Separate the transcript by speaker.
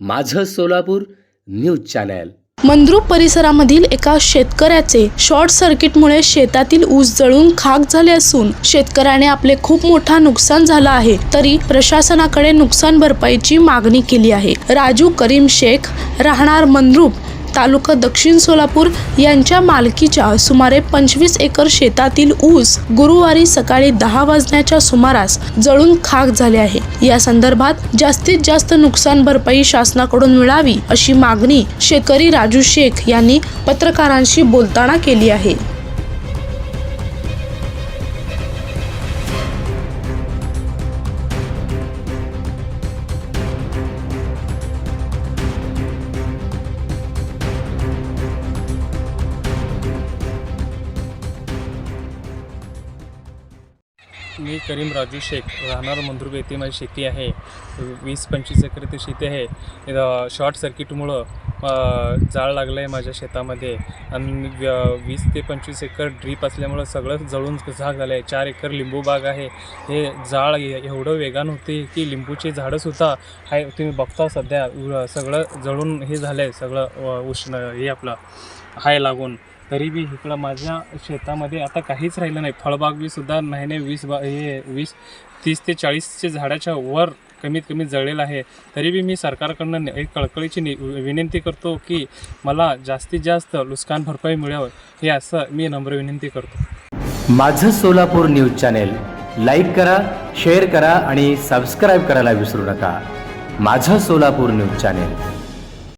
Speaker 1: माझं Solapur news channel.
Speaker 2: Mandrup परिसरामधील एका शेतकऱ्याचे शॉर्ट सर्किटमुळे शेतातील ऊस जळून खाक झाले असून शेतकऱ्याने आपले खूप मोठा नुकसान झालं आहे तरी प्रशासनाकडे नुकसान भरपाईची मागणी केली आहे. राजू करीम शेख राहणार मंद्रुप. तालुका दक्षिण सोलापूर यांच्या मालकीच्या सुमारे पंचवीस एकर शेतातील ऊस गुरुवारी सकाळी दहा वाजण्याच्या सुमारास जळून खाक झाले आहे. या संदर्भात जास्तीत जास्त नुकसान भरपाई शासनाकडून मिळावी अशी मागणी शेतकरी राजू शेख यांनी पत्रकारांशी बोलताना केली आहे.
Speaker 3: मी करीम राजू शेख. राहणार मंद्रुप येथे माझी शेती आहे. वीस पंचवीस एकर ते शेती आहे. शॉर्ट सर्किटमुळं जाळ लागलं आहे माझ्या शेतामध्ये. आणि वीस ते पंचवीस एकर ड्रीप असल्यामुळं सगळं जळून झाग झालं आहे चार एकर लिंबू बाग आहे. हे जाळ एवढं वेगानं होते की लिंबूची झाडंसुद्धा आहे तुम्ही बघता सध्या उ- सगळं जळून हे झालं आहे सगळं उष्ण हे आपलं हाय लागून. तरी बी इकडं माझ्या शेतामध्ये आता काहीच राहिलं नाही. फळबाग बी सुद्धा नाही नाही वीस बा हे वीस तीस ते चाळीसचे झाडाच्या वर कमीत कमी जळलेलं आहे. तरी बी मी सरकारकडनं एक कळकळीची नि विनंती करतो की मला जास्तीत जास्त नुकसान भरपाई मिळावं. हे असं मी नम्र विनंती करतो.
Speaker 1: माझं सोलापूर न्यूज चॅनेल लाईक करा शेअर करा आणि सबस्क्राईब करायला विसरू नका. माझं सोलापूर न्यूज चॅनेल.